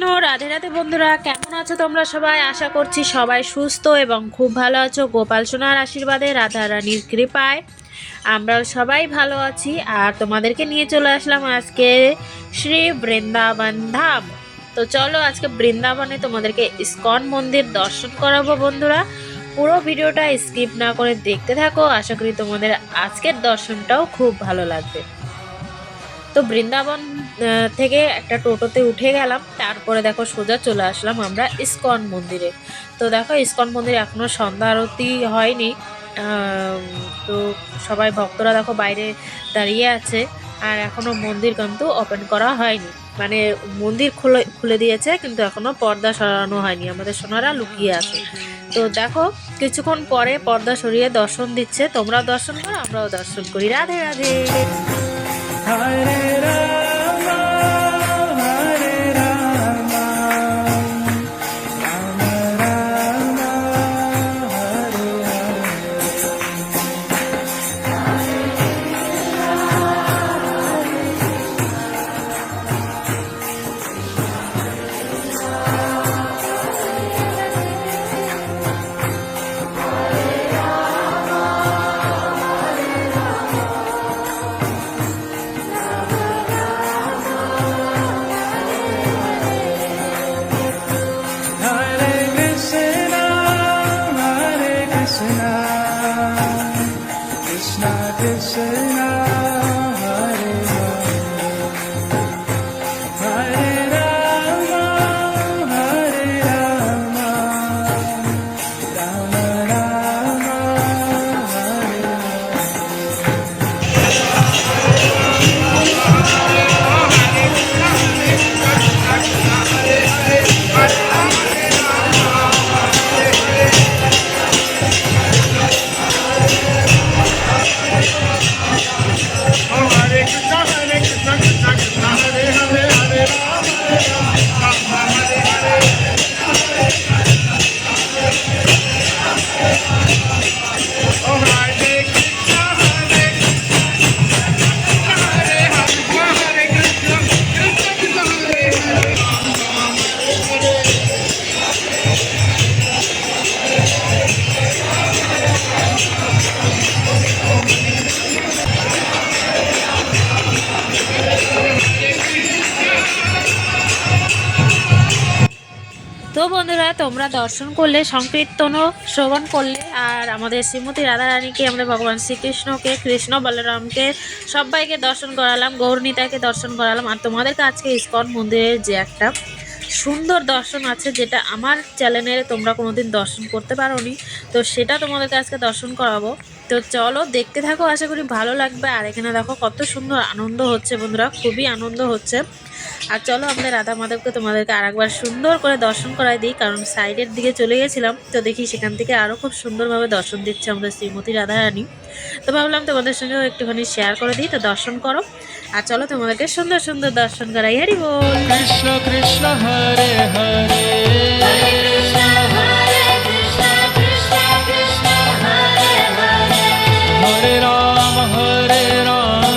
বন্ধুরা, কেমন আছো তোমরা সবাই? আশা করছি সবাই সুস্থ এবং খুব ভালো আছো। গোপাল সোনার আশীর্বাদে, রাধা রানীর কৃপায়। আমরাও সবাই ভালো আছি। আর তোমাদেরকে নিয়ে চলে আসলাম আজকে শ্রী বৃন্দাবন ধাম। তো চলো আজকে বৃন্দাবনে তোমাদেরকে ইস্কন মন্দির দর্শন করাবো বন্ধুরা। পুরো ভিডিওটা স্কিপ না করে দেখতে থাকো। আশা করি তোমাদের আজকের দর্শনটাও খুব ভালো লাগবে। তো বৃন্দাবন থেকে একটা টোটোতে উঠে গেলাম। তারপরে দেখো সোজা চলে আসলাম আমরা ইস্কন মন্দিরে। তো দেখো ইস্কন মন্দিরে এখনও সন্ধ্যা আরতি হয়নি। তো সবাই ভক্তরা দেখো বাইরে দাঁড়িয়ে আছে। আর এখনও মন্দির কিন্তু ওপেন করা হয়নি। মানে মন্দির খুলে খুলে দিয়েছে, কিন্তু এখনও পর্দা সরানো হয়নি। আমাদের সোনারা লুকিয়ে আছে। তো দেখো কিছুক্ষণ পরে পর্দা সরিয়ে দর্শন দিচ্ছে। তোমরাও দর্শন করো, আমরাও দর্শন করি। Radhe Radhe. Hare Rama, Krishna, Krishna বন্ধুরা, তোমরা দর্শন করলে, সংকীর্তনও শ্রবণ করলে, আর আমাদের শ্রীমতী রাধারানীকে, আমাদের ভগবান শ্রীকৃষ্ণকে, কৃষ্ণ বলরামকে, সবাইকে দর্শন করালাম, গৌরনীতাকে দর্শন করালাম, আর তোমাদেরকে আজকে ইস্কন মন্দিরের যে একটা সুন্দর দর্শন আছে যেটা আমার চ্যানেলে তোমরা কোনোদিন দর্শন করতে পারোনি। তো সেটা তোমাদেরকে আজকে দর্শন করাবো। তো চলো দেখতে থাকো, আশা করি ভালো লাগবে। আর এখানে দেখো কত সুন্দর আনন্দ হচ্ছে বন্ধুরা, খুবই আনন্দ হচ্ছে। আর চলো আমাদের রাধা মাধবকে তোমাদেরকে আরেকবার সুন্দর করে দর্শন করাই দিই, কারণ সাইডের দিকে চলে গেছিলাম। তো দেখি সেখান থেকে আরও খুব সুন্দরভাবে দর্শন দিচ্ছে আমাদের শ্রীমতী রাধারানী। তো ভাবলাম তোমাদের সঙ্গেও একটুখানি শেয়ার করে দিই, তো দর্শন করো। আর চলো তোমাদেরকে সুন্দর সুন্দর দর্শন করাই হারি বল Krishna Krishna Hare Hare Hare Ram Hare Ram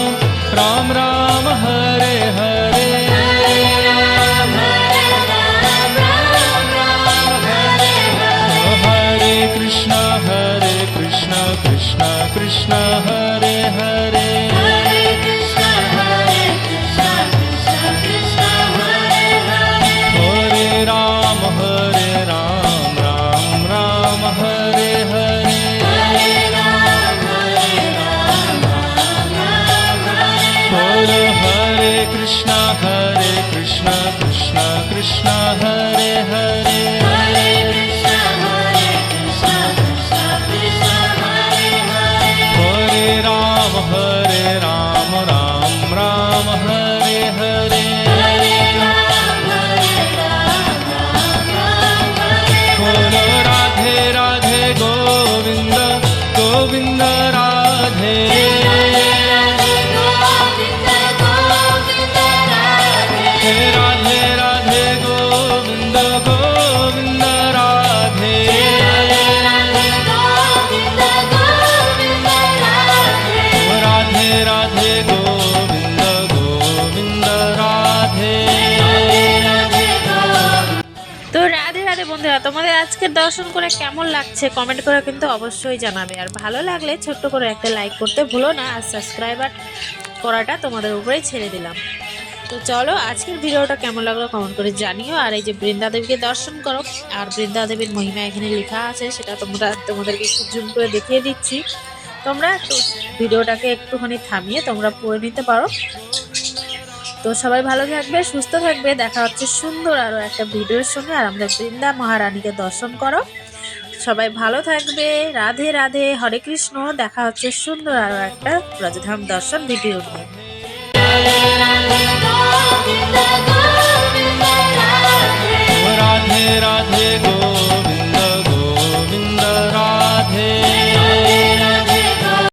Ram Ram Hare Hare Hare Krishna Hare Krishna Krishna Krishna Hare বন্ধুরা, তোমাদের আজকের দর্শন করে কেমন লাগছে কমেন্ট করে কিন্তু অবশ্যই জানাবে। আর ভালো লাগলে ছোট্ট করে একটা লাইক করতে ভুলো না, আর সাবস্ক্রাইবার করাটা তোমাদের উপরেই ছেড়ে দিলাম। তো চলো, আজকের ভিডিওটা কেমন লাগল কমেন্ট করে জানিও। আর এই যে বৃন্দা দেবীকে দর্শন করো, আর বৃন্দা দেবীর মহিমা এখানে লেখা আছে, সেটা তোমরা, তোমাদেরকে একটু জুম করে দেখিয়ে দিচ্ছি। তোমরা ভিডিওটাকে একটুখানি থামিয়ে তোমরা পড়ে নিতে পারো। তো সবাই ভালো থাকবে, সুস্থ থাকবে। দেখা হচ্ছে সুন্দর আরও একটা ভিডিওর সঙ্গে। আর আমরা বৃন্দা মহারানীকে দর্শন করো। সবাই ভালো থাকবে। রাধে রাধে, হরে কৃষ্ণ। দেখা হচ্ছে সুন্দর আরও একটা ব্রজধাম দর্শন ভিডিও নিয়ে।